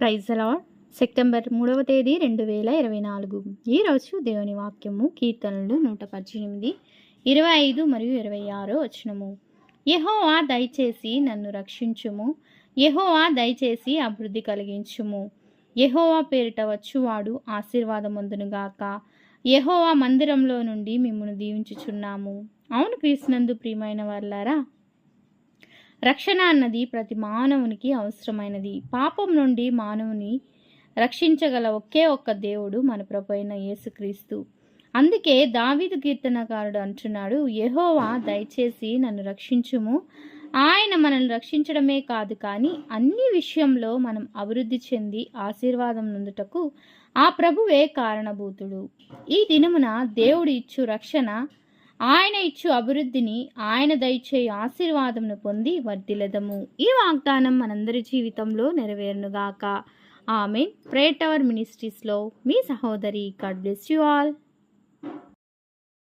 Praise అలాడ్ September మూడవ తేదీ రెండు వేల ఇరవై నాలుగు. ఈరోజు దేవుని వాక్యము కీర్తనలు నూట పద్దెనిమిది ఇరవై ఐదు మరియు ఇరవై ఆరు వచనము. యహోవా దయచేసి నన్ను రక్షించుము. యహోవా దయచేసి అభివృద్ధి కలిగించుము. యహోవా పేరిట వచ్చువాడు ఆశీర్వాదమందునుగాక యహోవా మందిరంలో నుండి మిమ్మల్ని దీవించుచున్నాము. అవును క్రీస్తునందు ప్రియమైన వాళ్ళారా రక్షణ అన్నది ప్రతి మానవునికి అవసరమైనది. పాపం నుండి మానవుని రక్షించగల ఒకే ఒక్క దేవుడు మన ప్రభు అయిన యేసుక్రీస్తు. అందుకే దావీదు కీర్తనకారుడు అంటున్నాడు యహోవా దయచేసి నన్ను రక్షించుము. ఆయన మనల్ని రక్షించడమే కాదు కానీ అన్ని విషయంలో మనం అభివృద్ధి చెంది ఆశీర్వాదం నుండుటకు ఆ ప్రభువే కారణభూతుడు. ఈ దినమున దేవుడు ఇచ్చు రక్షణ ఆయన ఇచ్చు అభివృద్ధిని ఆయన దయచే ఆశీర్వాదమును పొంది వర్ధిలదము ఈ వాగ్దానం మనందరి జీవితంలో నెరవేరునుగాక. ఆమె ప్రేట్ అవర్ మినిస్ట్రీస్లో మీ సహోదరి గాడ్ బ్లెస్ యు ఆల్.